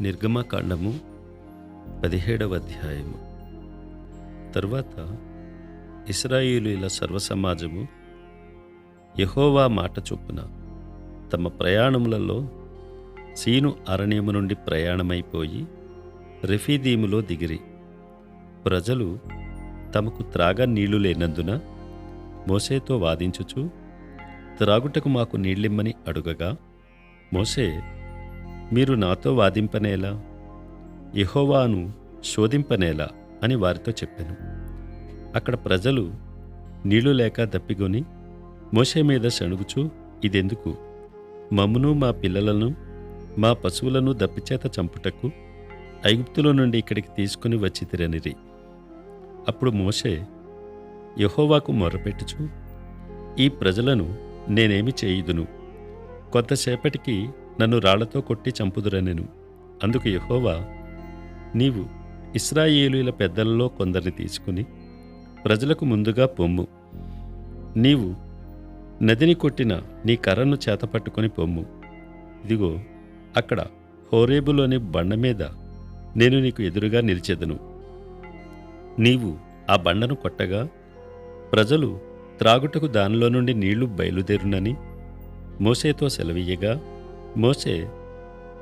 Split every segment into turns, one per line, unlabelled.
నిర్గమకాండము పదిహేడవ అధ్యాయము. తరువాత ఇస్రాయేలీల సర్వసమాజము యహోవా మాట చొప్పున తమ ప్రయాణములలో సీను అరణ్యము నుండి ప్రయాణమైపోయి రెఫీదీములో దిగిరి. ప్రజలు తమకు త్రాగ నీళ్ళు లేనందున మోసేతో వాదించుచు త్రాగుటకు మాకు నీళ్ళిమ్మని అడుగగా మోసే మీరు నాతో వాదింపనేలా? యెహోవాను శోధింపనేలా? అని వారితో చెప్పాను. అక్కడ ప్రజలు నీళ్ళు లేక దప్పిగొని మోసే మీద సణుగుచూ ఇదెందుకు? మమ్మును మా పిల్లలను మా పశువులను దప్పిచేత చంపుటకు ఐగుప్తులో నుండి ఇక్కడికి తీసుకుని వచ్చి తిరనిరి. అప్పుడు మోషే యహోవాకు మొరపెట్టుచు ఈ ప్రజలను నేనేమి చేయుదును? కొంతసేపటికి నన్ను రాళ్ళతో కొట్టి చంపుదురనెను అందుకు యహోవా నీవు ఇస్రాయేలుల పెద్దలలో కొందరిని తీసుకుని ప్రజలకు ముందుగా పొమ్ము. నీవు నదిని కొట్టిన నీ కర్రను చేతపట్టుకొని పొమ్ము. ఇదిగో అక్కడ హోరేబులోని బండ మీద నేను నీకు ఎదురుగా నిలిచెదను. నీవు ఆ బండను కొట్టగా ప్రజలు త్రాగుటకు దానిలో నుండి నీళ్ళు బయలుదేరునని మోసేతో సెలవీయగా మోసే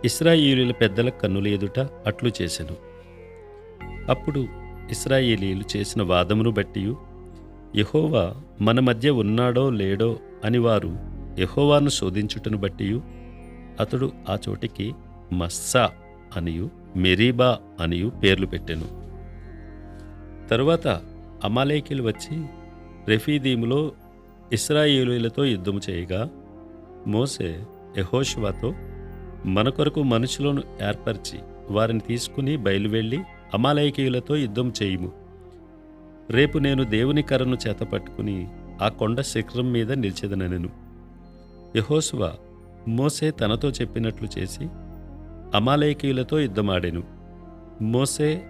ఇస్రాయేలీల పెద్దల కన్నుల ఎదుట అట్లు చేసెను. అప్పుడు ఇస్రాయేలీలు చేసిన వాదమును బట్టి యహోవా మన మధ్య ఉన్నాడో లేడో అని వారు యహోవాను శోధించుటను బట్టి అతడు ఆ చోటికి మస్సా అనియు మెరీబా అనియు పేర్లు పెట్టెను. తరువాత అమాలేకీలు వచ్చి రెఫీదీములో ఇస్రాయేలీలతో యుద్ధము చేయగా మోసే యెహోషువతో మన కొరకు మనుషులను ఏర్పరిచి వారిని తీసుకుని బయలువెళ్ళి అమాలయకీయులతో యుద్ధం చేయుము. రేపు నేను దేవుని కర్రను చేతపట్టుకుని ఆ కొండ శిఖరం మీద నిలిచెదనెను. యహోసువ మోసే తనతో చెప్పినట్లు చేసి అమాలయకీయులతో యుద్ధమాడెను. మోసే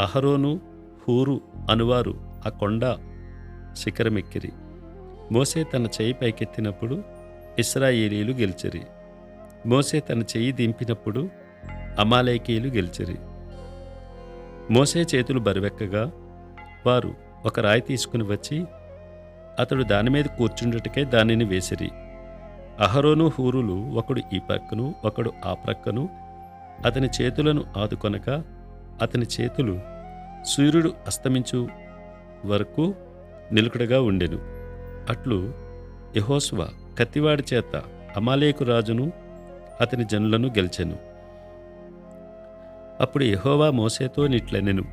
అహరోను హూరు అనువారు ఆ కొండ శిఖరమెక్కిరి. మోసే తన చేయి పైకెత్తినప్పుడు ఇస్రాయేలీలు గెలిచిరి. మోసే తన చెయ్యి దింపినప్పుడు అమాలేకీయులు గెలిచిరి. మోసే చేతులు బరువెక్కగా వారు ఒక రాయి తీసుకుని వచ్చి అతడు దాని మీద కూర్చుండటకే దానిని వేసిరి. అహరోను హూరులు ఒకడు ఈ ప్రక్కను ఒకడు ఆ ప్రక్కను అతని చేతులను ఆదుకొనక అతని చేతులు సూర్యుడు అస్తమించు వరకు నిలుకడగా ఉండెను. అట్లు యహోస్వా కత్తివాడి చేత అమాలేకు రాజును అతని జనులను గెలిచెను. అప్పుడు యహోవా మోసేతో నిట్లనెను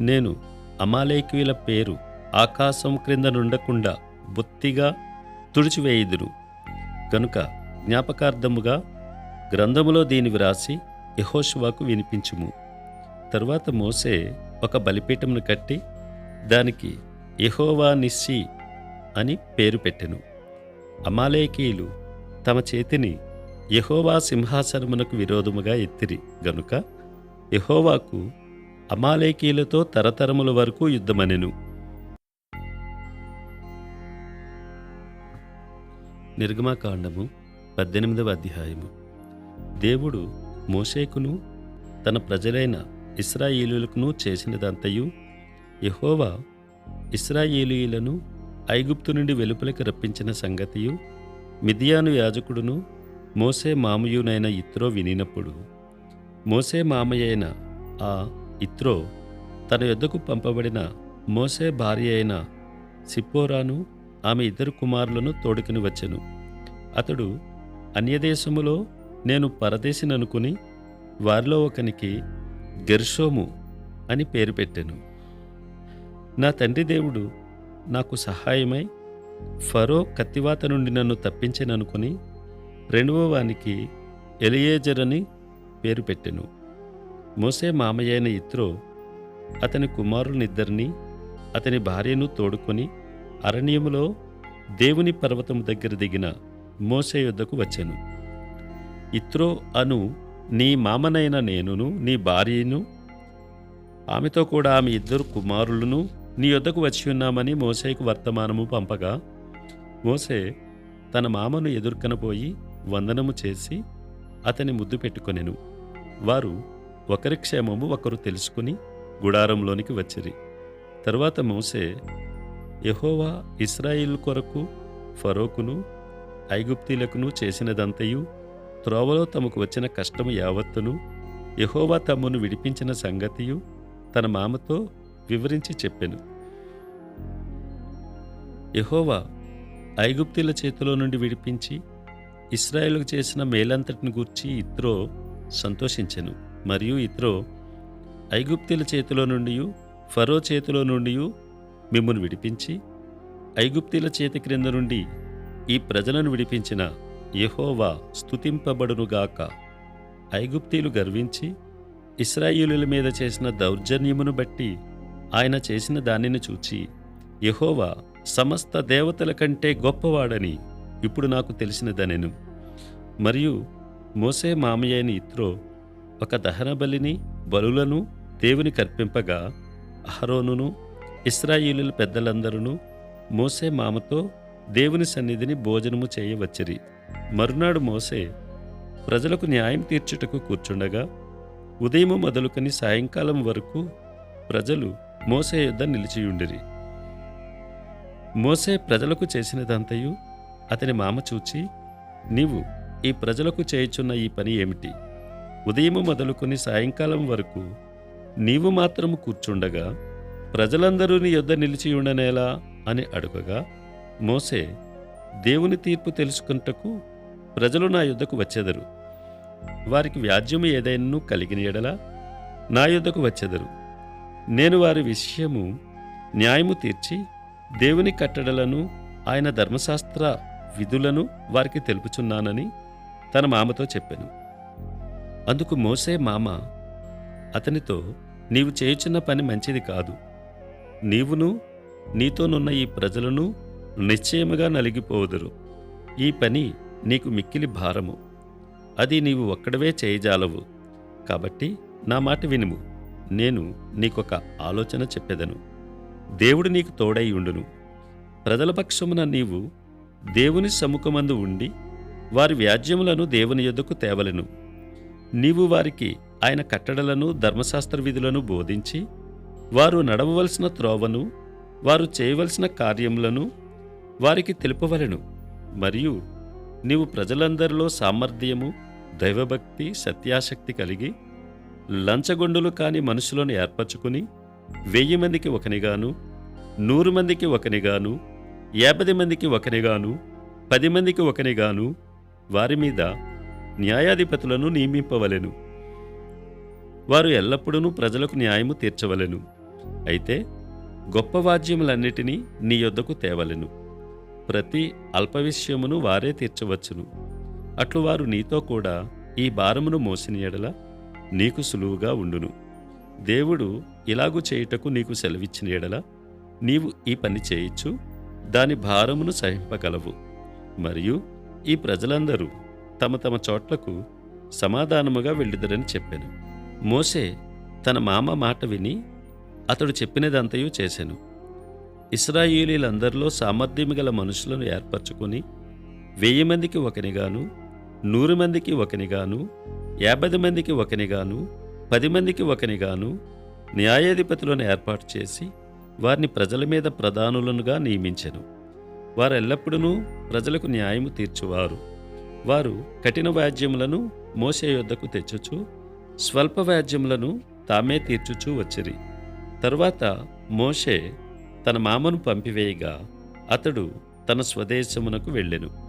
నేను అమాలేకీయుల పేరు ఆకాశం క్రింద నుండకుండా బొత్తిగా తుడిచివేయుదును గనుక జ్ఞాపకార్థముగా గ్రంథములో దీని వ్రాసి యెహోషువాకు వినిపించుము. తరువాత మోసే ఒక బలిపీఠమును కట్టి దానికి యహోవా నిస్సి అని పేరు పెట్టెను. అమాలేకీయులు తమ చేతిని యహోవా సింహాసనమునకు విరోధముగా ఎత్తిరి. గనుక యహోవాకు అమాలేకీయులతో తరతరముల వరకు యుద్ధమనెను. నిర్గమాకాండము పద్దెనిమిదవ అధ్యాయము. దేవుడు మోషేకును తన ప్రజలైన ఇస్రాయేలులకును చేసినదంతయు యహోవా ఇస్రాయేలీయులను ఐగుప్తు నుండి వెలుపలికి రప్పించిన సంగతియు మిదియాను యాజకుడును మోసే మామయునైన ఇత్రో వినినప్పుడు. మోసే మామయ్యైన ఆ ఇత్రో తన యొద్దకు పంపబడిన మోసే భార్య అయిన సిప్పోరాను ఆమె ఇద్దరు కుమారులను తోడుకుని వచ్చెను. అతడు అన్యదేశములో నేను పరదేశిననుకుని వారిలో ఒకనికి గెర్షోము అని పేరు పెట్టెను. నా తండ్రి దేవుడు నాకు సహాయమై ఫరో కత్తివాత నుండి నన్ను తప్పించననుకుని రెండవ వానికి ఎలియేజర్ అని పేరు పెట్టెను. మోసే మామయ్యైన ఇత్రో అతని కుమారులనిద్దరినీ అతని భార్యను తోడుకొని అరణ్యములో దేవుని పర్వతం దగ్గర దిగిన మోసే యొద్దకు వచ్చాను. ఇత్రో అను నీ మామనైన నేనును నీ భార్యను ఆమెతో కూడా ఆమె ఇద్దరు కుమారులను నీ యొద్దకు వచ్చి ఉన్నామని మోసేకు వర్తమానము పంపగా మోసే తన మామను ఎదుర్కొనబోయి వందనము చేసి అతని ముద్దు పెట్టుకొనెను. వారు ఒకరి క్షేమము ఒకరు తెలుసుకుని గుడారంలోనికి వచ్చిరి. తరువాత మోసే యహోవా ఇస్రాయిల్ కొరకు ఫరోకును ఐగుప్తీలకును చేసినదంతయు త్రోవలో తమకు వచ్చిన కష్టము యావత్తును యహోవా తమ్మును విడిపించిన సంగతియు తన మామతో వివరించి చెప్పెను. యహోవా ఐగుప్తుల చేతిలో నుండి విడిపించి ఇస్రాయేలుకు చేసిన మేలంతటిని గూర్చి ఇత్రో సంతోషించెను. మరియు ఇత్రో ఐగుప్తుల చేతిలో నుండి ఫరో చేతిలో నుండి మిమ్మును విడిపించి ఐగుప్తుల చేతి క్రింద నుండి ఈ ప్రజలను విడిపించిన యహోవా స్థుతింపబడునుగాక ఐగుప్తీలు గర్వించి ఇస్రాయేలుల మీద చేసిన దౌర్జన్యమును బట్టి ఆయన చేసిన దానిని చూచి యహోవా సమస్త దేవతల కంటే గొప్పవాడని ఇప్పుడు నాకు తెలిసినదనెను. మరియు మోసే మామయ్యని ఇత్రో ఒక దహన బలిని బలులను దేవుని కర్పింపగా అహరోనును ఇస్రాయిలు పెద్దలందరూ మోసే మామతో దేవుని సన్నిధిని భోజనము చేయవచ్చిరి. మరునాడు మోసే ప్రజలకు న్యాయం తీర్చుటకు కూర్చుండగా ఉదయము మొదలుకొని సాయంకాలం వరకు ప్రజలు మోసే యొద్ద నిలిచియుండిరి. మోసే ప్రజలకు చేసినదంతయు అతని మామ చూచి నీవు ఈ ప్రజలకు చేయుచున్న ఈ పని ఏమిటి? ఉదయము మొదలుకొని సాయంకాలం వరకు నీవు మాత్రము కూర్చుండగా ప్రజలందరూ నీ యొద్ద నిలిచి ఉండనేలా అని అడుగగా మోసే దేవుని తీర్పు తెలుసుకుంటకు ప్రజలు నా యుద్ధకు వచ్చెదరు. వారికి వ్యాజ్యము ఏదైనా కలిగిన ఎడల నా యుద్ధకు వచ్చెదరు. నేను వారి విషయము న్యాయము తీర్చి దేవుని కట్టడలను ఆయన ధర్మశాస్త్ర విధులను వారికి తెలుపుచున్నానని తన మామతో చెప్పాను. అందుకు మోసే మామ అతనితో నీవు చేయుచున్న పని మంచిది కాదు. నీవును నీతోనున్న ఈ ప్రజలను నిశ్చయముగా నలిగిపోదురు. ఈ పని నీకు మిక్కిలి భారము. అది నీవు ఒక్కడవే చేయజాలవు. కాబట్టి నా మాట వినుము. నేను నీకొక ఆలోచన చెప్పెదను. దేవుడు నీకు తోడై ఉండును. ప్రజల పక్షమున నీవు దేవుని సముఖమందు ఉండి వారి వ్యాజ్యములను దేవుని యొద్దకు తేవలెను. నీవు వారికి ఆయన కట్టడలను ధర్మశాస్త్ర విధులను బోధించి వారు నడవవలసిన త్రోవను వారు చేయవలసిన కార్యములను వారికి తెలుపవలెను. మరియు నీవు ప్రజలందరిలో సామర్థ్యము దైవభక్తి సత్యాసక్తి కలిగి లంచగొండులు కాని మనుషులను ఏర్పరచుకుని వెయ్యి మందికి ఒకనిగాను నూరు మందికి ఒకనిగాను యాభై మందికి ఒకనిగాను పది మందికి ఒకనిగాను వారి మీద న్యాయాధిపతులను నియమింపవలెను. వారు ఎల్లప్పుడూ ప్రజలకు న్యాయము తీర్చవలెను. అయితే గొప్ప వాద్యములన్నిటినీ నీ యొద్దకు తేవలెను. ప్రతి అల్ప విషయమును వారే తీర్చవచ్చును. అట్లు వారు నీతో కూడా ఈ భారమును మోసిన ఎడల నీకు సులువుగా ఉండును. దేవుడు ఇలాగు చేయుటకు నీకు సెలవిచ్చిన ఎడల నీవు ఈ పని చేయొచ్చు దాని భారమును సహింపగలవు. మరియు ఈ ప్రజలందరూ తమ తమ చోట్లకు సమాధానముగా వెళ్ళిదరని చెప్పాను. మోసే తన మామ మాట విని అతడు చెప్పినదంతయు చేశాను ఇస్రాయేలీలందరిలో సామర్థ్యం గల మనుషులను ఏర్పరచుకుని వెయ్యి మందికి ఒకనిగాను నూరు మందికి ఒకనిగాను యాభై మందికి ఒకనిగాను పది మందికి ఒకనిగాను న్యాయాధిపతులను ఏర్పాటు చేసి వారిని ప్రజల మీద ప్రధానులనుగా నియమించెను. వారెల్లప్పుడూ ప్రజలకు న్యాయము తీర్చువారు. వారు కఠిన వ్యాజ్యములను మోసే యొద్దకు తెచ్చుచు స్వల్ప వ్యాజ్యములను తామే తీర్చుచూ వచ్చిరి. తరువాత మోషే తన మామను పంపివేయగా అతడు తన స్వదేశమునకు వెళ్ళెను.